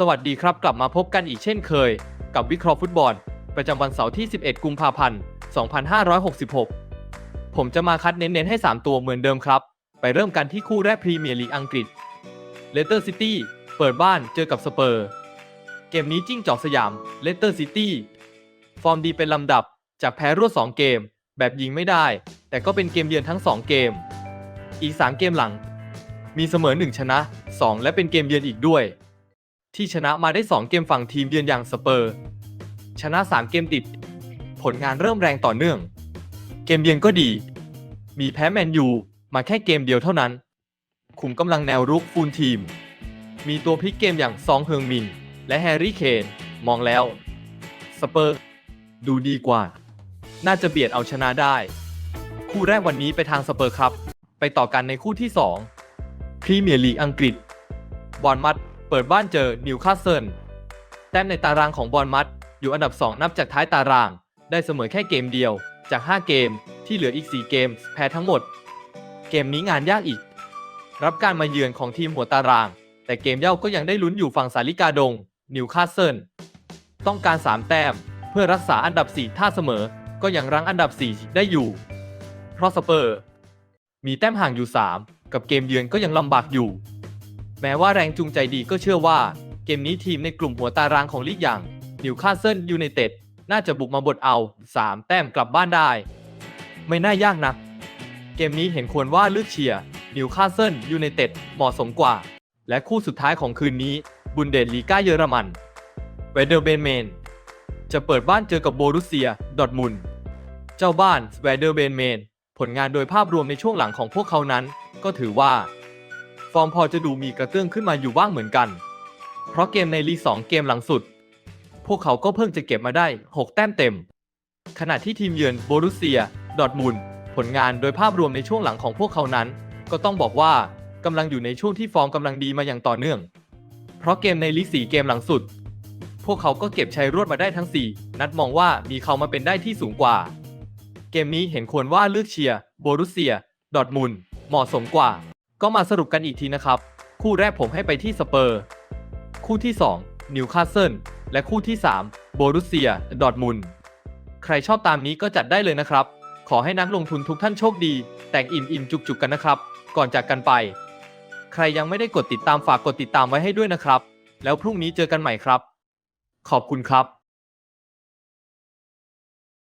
สวัสดีครับ กลับมาพบกันอีกเช่นเคย กับวิเคราะห์ฟุตบอล ประจำวันเสาร์ที่ 11 กุมภาพันธ์ 2566 ผมจะมาคัดเน้นๆให้ 3 ตัวเหมือนเดิมครับ ไปเริ่มกันที่คู่แรกพรีเมียร์ลีกอังกฤษเลสเตอร์ซิตี้เปิดบ้านเจอกับสเปอร์ เกมนี้จิ้งจอกสยามเลสเตอร์ซิตี้ฟอร์มดีเป็นลำดับจากแพ้รวด 2 เกม แบบยิงไม่ได้ แต่ก็เป็นเกมเยือนทั้ง 2 เกม อีก 3 เกมหลัง มีเสมอ 1 ชนะ 2 และเป็นเกมเยือนอีกด้วย ที่ชนะมาได้ 2 เกมฝั่งทีมเยือนอย่างสเปอร์ ชนะ 3 เกมติด ผลงานเริ่มแรงต่อเนื่อง เกมเยือนก็ดี มีแพ้แมนยูมาแค่เกมเดียวเท่านั้น ขุมกำลังแนวรุกฟูลทีม มีตัวพลิกเกมอย่างซองเฮิงมิน และแฮร์รี่เคนมองแล้ว สเปอร์ ดูดีกว่า น่าจะเบียดเอาชนะได้ คู่แรกวันนี้ไปทางสเปอร์ครับ ไปต่อกันในคู่ที่2พรีเมียร์ลีกอังกฤษบอลมัด เปิดบ้านเจอนิวคาสเซิลแต้มในตารางของบอลมัดอยู่อันดับ 2 นับจากท้ายตาราง ได้เสมอแค่เกมเดียว จาก 5 เกมที่เหลืออีก 4 เกม แพ้ทั้งหมด เกมนี้งานยากอีก รับการมาเยือนของทีมหัวตาราง แต่เกมเย่าก็ยังได้ลุ้นอยู่ฝั่งสาลิกาดง นิวคาสเซิลต้องการ 3 แต้ม เพื่อรักษาอันดับ 4 ถ้าเสมอ ก็ยังรั้งอันดับ 4 ได้อยู่ เพราะสเปอร์ มีแต้มห่างอยู่ 3 กับเกมเยือนก็ยังลำบากอยู่ แม้ว่าแรงจูงใจดีก็เชื่อว่า เกมนี้ทีมในกลุ่มหัวตารางของลีกอย่างนิวคาสเซิลยูไนเต็ดน่าจะบุกมาบดเอา 3 แต้มกลับบ้านได้ ไม่น่ายากนัก เกมนี้เห็นควรว่าเลือกเชียร์นิวคาสเซิลยูไนเต็ดเหมาะสมกว่า และคู่สุดท้ายของคืนนี้บุนเดสลีกาเยอรมันเวเดอร์เบนเมนจะเปิดบ้านเจอกับโบรุสเซีย ดอร์ทมุนเจ้าบ้านสเวเดอร์เบนเมนผลงานโดยภาพรวมในช่วงหลังของพวกเขานั้น ก็ถือว่า ฟอร์มพอจะดูมีกระเตื้องขึ้นมาอยู่บ้างเหมือนกัน เพราะเกมในลีก2เกมหลังสุด พวกเขาก็เพิ่งจะเก็บมาได้ 6 แต้มเต็ม ขณะที่ทีมเยือนโบรุสเซีย ดอร์ทมุนผลงานโดยภาพรวมในช่วงหลังของพวกเขานั้น ก็ต้องบอกว่ากำลังอยู่ในช่วงที่ฟอร์มกำลังดีมาอย่างต่อเนื่อง เพราะเกมในลีก4เกมหลังสุด พวกเขาก็เก็บชัยรวดมาได้ทั้ง 4 นัดมองว่ามีเขามาเป็นได้ที่สูงกว่า เกมนี้เห็นควรว่าเลือกเชียร์โบรุสเซีย ดอร์ทมุนเหมาะสมกว่า ก็มาสรุปกันอีกทีนะครับ คู่แรกผมให้ไปที่สเปอร์ คู่ที่2นิวคาสเซิลและคู่ที่ 3 โบรุสเซีย ดอร์ทมุนใครชอบตามนี้ก็จัดได้เลยนะครับ ขอให้นักลงทุนทุกท่านโชคดี แต่งอิ่มอิ่มจุกจุกกันนะครับ ก่อนจากกันไป ใครยังไม่ได้กดติดตามฝากกดติดตามไว้ให้ด้วยนะครับ แล้วพรุ่งนี้เจอกันใหม่ครับ ขอบคุณครับ